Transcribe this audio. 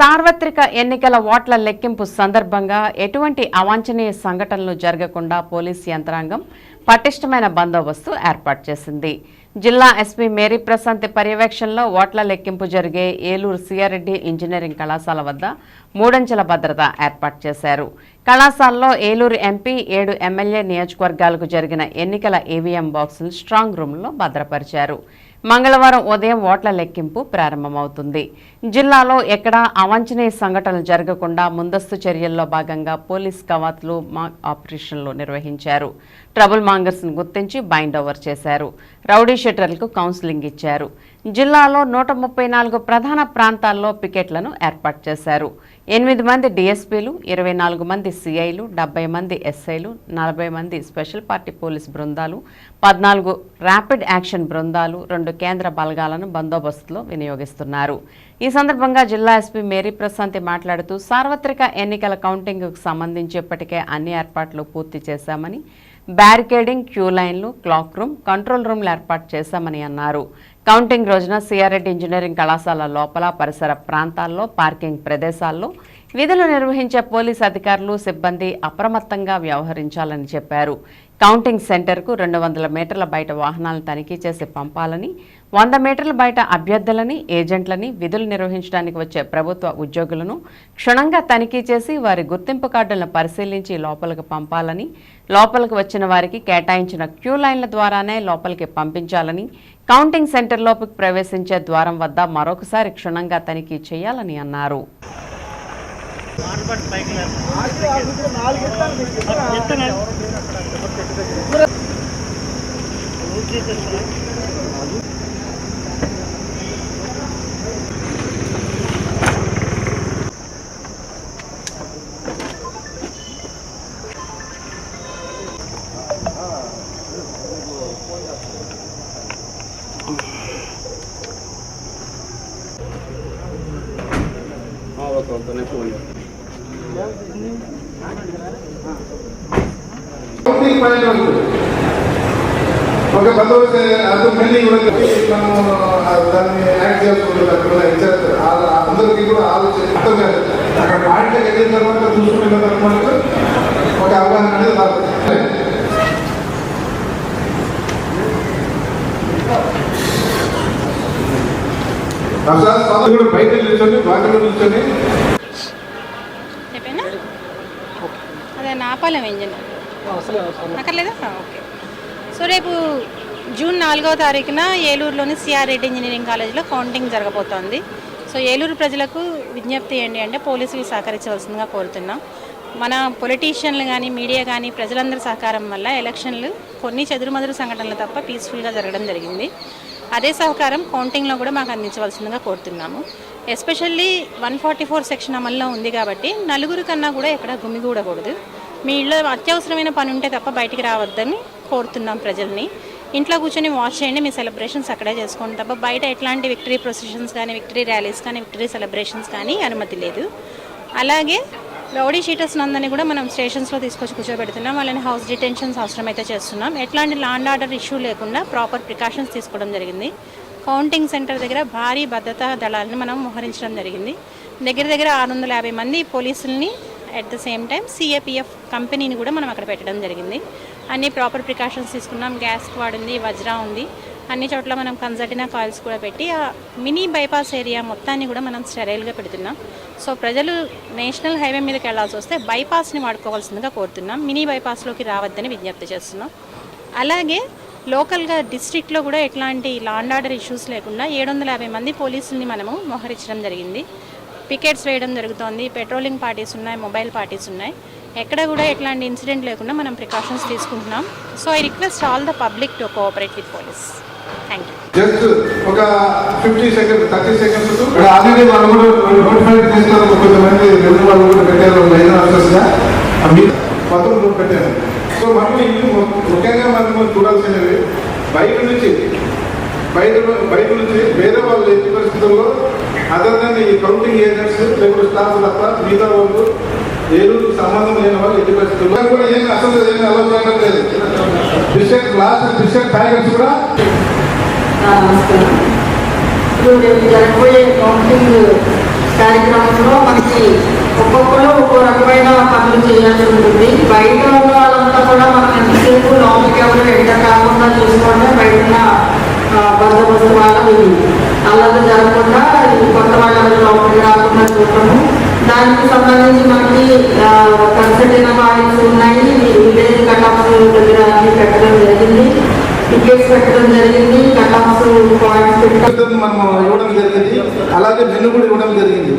సార్వత్రిక ఎన్నికల ఓట్ల లెక్కింపు సందర్భంగా ఎటువంటి అవాంఛనీయ సంఘటనలు జరగకుండా పోలీస్ యంత్రాంగం పటిష్టమైన బందోబస్తు ఏర్పాటు చేసింది. జిల్లా ఎస్పీ మేరీ ప్రశాంత్ పర్యవేక్షణలో ఓట్ల లెక్కింపు జరిగే ఏలూరు సిఆర్రెడ్డి ఇంజనీరింగ్ కళాశాల వద్ద మూడంచెల భద్రత ఏర్పాటు చేశారు. కళాశాలలో ఏలూరు ఎంపీ ఏడు ఎమ్మెల్యే నియోజకవర్గాలకు జరిగిన ఎన్నికల ఈవీఎం బాక్సులు స్ట్రాంగ్ రూమ్లో భద్రపరిచారు. మంగళవారం ఉదయం ఓట్ల లెక్కింపు ప్రారంభమవుతుంది. జిల్లాలో ఎక్కడా అవాంఛనీయ సంఘటనలు జరగకుండా ముందస్తు చర్యల్లో భాగంగా పోలీస్ కవాతులు మాక్ ఆపరేషన్లు నిర్వహించారు. ట్రబుల్ మాంగర్స్ను గుర్తించి బైండ్ ఓవర్ చేశారు. రౌడీ షెటర్లకు కౌన్సిలింగ్ ఇచ్చారు. జిల్లాలో నూట ముప్పై నాలుగు ప్రధాన ప్రాంతాల్లో పికెట్లను ఏర్పాటు చేశారు. ఎనిమిది మంది డీఎస్పీలు ఇరవై నాలుగు మంది సిఐలు డెబ్బై మంది ఎస్ఐలు నలభై మంది స్పెషల్ పార్టీ పోలీస్ బృందాలు పద్నాలుగు ర్యాపిడ్ యాక్షన్ బృందాలు రెండు కేంద్ర బలగాలను బందోబస్తులో వినియోగిస్తున్నారు. ఈ సందర్భంగా జిల్లా ఎస్పీ మేరీ ప్రశాంతి మాట్లాడుతూ సార్వత్రిక ఎన్నికల కౌంటింగ్కు సంబంధించి ఇప్పటికే అన్ని ఏర్పాట్లు పూర్తి చేశామని బ్యారికేడింగ్ క్యూ లైన్లు క్లాక్ రూమ్ కంట్రోల్ రూమ్లు ఏర్పాటు చేశామని అన్నారు. కౌంటింగ్ రోజున సిఆర్రెడ్డి ఇంజనీరింగ్ కళాశాల లోపల పరిసర ప్రాంతాల్లో పార్కింగ్ ప్రదేశాల్లో విధులు నిర్వహించే పోలీస్ అధికారులు సిబ్బంది అప్రమత్తంగా వ్యవహరించాలని చెప్పారు. కౌంటింగ్ సెంటర్కు రెండు వందల మీటర్ల బయట వాహనాలను తనిఖీ చేసి పంపాలని వంద మీటర్ల బయట అభ్యర్థులని ఏజెంట్లని విధులు నిర్వహించడానికి వచ్చే ప్రభుత్వ ఉద్యోగులను క్షుణ్ణంగా తనిఖీ చేసి వారి గుర్తింపు కార్డులను పరిశీలించి లోపలికి పంపాలని లోపలికి వచ్చిన వారికి కేటాయించిన క్యూ లైన్ల ద్వారానే లోపలికి పంపించాలని కౌంటింగ్ సెంటర్ లోపలికి ప్రవేశించే ద్వారం వద్ద మరొకసారి క్షుణ్ణంగా తనిఖీ చేయాలని అన్నారు. Okay okay phone counting point ఉంటుంది ఒక బందోబస్తు అది పెండింగ్ కూడా మనము దాన్ని యాక్ట్ చేసుకుంటుంది అక్కడ అందరికీ కూడా ఆలోచన అక్కడ పాయింట్కి వెళ్ళిన తర్వాత చూసుకున్న తర్వాత ఒక అవగాహన అనేది రాదు కూడా బయట నిల్చొని బాగా నిల్చొని చెప్పేనా అదే నాపాలెం ఇంజిన్ అక్కర్లేదా? ఓకే. సో రేపు జూన్ నాలుగవ తారీఖున ఏలూరులోని సిఆర్ రెడ్డి ఇంజనీరింగ్ కాలేజీలో కౌంటింగ్ జరగబోతోంది. సో ఏలూరు ప్రజలకు విజ్ఞప్తి ఏంటి అంటే పోలీసులు సహకరించవలసిందిగా కోరుతున్నాం. మన పొలిటీషియన్లు కానీ మీడియా కానీ ప్రజలందరి సహకారం వల్ల ఎలక్షన్లు కొన్ని చెదురుమదురు సంఘటనలు తప్ప పీస్ఫుల్గా జరగడం జరిగింది. అదే సహకారం కౌంటింగ్లో కూడా మాకు అందించవలసిందిగా కోరుతున్నాము. Especially one forty four section అమల్లో ఉంది కాబట్టి నలుగురు కన్నా కూడా ఎక్కడ గుమిగూడకూడదు. మీ ఇళ్ళ అత్యవసరమైన పని ఉంటే తప్ప బయటికి రావద్దని కోరుతున్నాం ప్రజల్ని. ఇంట్లో కూర్చొని వాచ్ చేయండి మీ సెలబ్రేషన్స్ అక్కడే చేసుకోండి తప్ప బయట ఎట్లాంటి విక్టరీ ప్రొసెషన్స్ కానీ విక్టరీ ర్యాలీస్ కానీ విక్టరీ సెలబ్రేషన్స్ కానీ అనుమతి లేదు. అలాగే రౌడీ షీటర్స్ నందని కూడా మనం స్టేషన్స్లో తీసుకొచ్చి కూర్చోబెడుతున్నాం. వాళ్ళని హౌస్ డిటెన్షన్స్ అవసరమైతే చేస్తున్నాం. ఎట్లాంటి లాండ్ ఆర్డర్ ఇష్యూ లేకుండా ప్రాపర్ ప్రికాషన్స్ తీసుకోవడం జరిగింది. కౌంటింగ్ సెంటర్ దగ్గర భారీ భద్రతా దళాలను మనం మోహరించడం జరిగింది. దగ్గర దగ్గర ఆరు వందల యాభై మంది పోలీసుల్ని at the same time CAPF కంపెనీని కూడా మనం అక్కడ పెట్టడం జరిగింది. అన్ని ప్రాపర్ ప్రికాషన్స్ తీసుకున్నాం. గ్యాస్ స్క్వాడ్ ఉంది వజ్రా ఉంది. అన్ని చోట్ల మనం కన్సర్టినా కాయిల్స్ కూడా పెట్టి ఆ మినీ బైపాస్ ఏరియా మొత్తాన్ని కూడా మనం స్టెరైల్గా పెడుతున్నాం. సో ప్రజలు నేషనల్ హైవే మీదకి వెళ్ళాల్సి వస్తే బైపాస్ని వాడుకోవాల్సిందిగా కోరుతున్నాం. మినీ బైపాస్లోకి రావద్దని విజ్ఞప్తి చేస్తున్నాం. అలాగే లోకల్గా డిస్ట్రిక్ట్లో కూడా ఎట్లాంటి లాండ్ ఆర్డర్ ఇష్యూస్ లేకుండా ఏడు వందల యాభై మంది పోలీసుల్ని మనము మోహరించడం జరిగింది. పికెట్స్ వేయడం జరుగుతోంది. పెట్రోలింగ్ పార్టీస్ ఉన్నాయి మొబైల్ పార్టీస్ ఉన్నాయి. ఎక్కడ కూడా ఎట్లాంటి ఇన్సిడెంట్ లేకుండా మనం ప్రికాషన్స్ తీసుకుంటున్నాం. So I request all the public to cooperate with police. Thank you just ఒక ఫిఫ్టీ సెకండ్ థర్టీ సెకండ్స్ ఇక్కడ ఆల్రెడీ మనం కూడా నోటిఫై చేస్తున్నారు కొంతమంది రెండు వాళ్ళు కూడా పెట్టారు. లైన్ ఆఫీసర్స్గా మీరు మొత్తం పెట్టారు. సో మనం ఇల్లు ముఖ్యంగా మనం చూడాల్సినవి బయట నుంచి బయట బయట నుంచి వేరే వాళ్ళు ఎట్టి పరిస్థితుల్లో అదర్ దాన్ ఈ కౌంటింగ్ ఏజెంట్స్ లేకపోతే స్టాఫ్ తప్ప మిగతా వాళ్ళు ఏలూరు సంబంధం లేని వాళ్ళు ఎట్టి పరిస్థితుల్లో కూడా ఏం అసలు ఏం అలౌ చేయడం లేదు. బిస్కెట్ గ్లాస్ బిస్కెట్ ప్యాకెట్స్ కూడా జరగబోయే కౌంటింగ్ కార్యక్రమంలో మనకి ఒక్కొక్కరు ఒక్కో రకమైన పనులు చేయాల్సి ఉంటుంది. బయట ఉన్న వాళ్ళంతా కూడా మనం ఎంతసేపు లోపలికి ఎవరు ఎంటర్ కాకుండా చూసుకుంటే బయట బందోబస్తు వాళ్ళు అలాగే జరగకుండా కొత్త వాళ్ళు లోపలికి రాకుండా చూడటము దానికి సంబంధించి మనకి కన్సల్టైన పాయింట్స్ ఉన్నాయి. విలేజ్ కటాప్స్ దగ్గర అన్ని పెట్టడం జరిగింది. టికెట్స్ పెట్టడం జరిగింది. కటాప్స్ పాయింట్స్ పెట్టడం మనం ఇవ్వడం జరిగింది. అలాగే మెను కూడా ఇవ్వడం జరిగింది.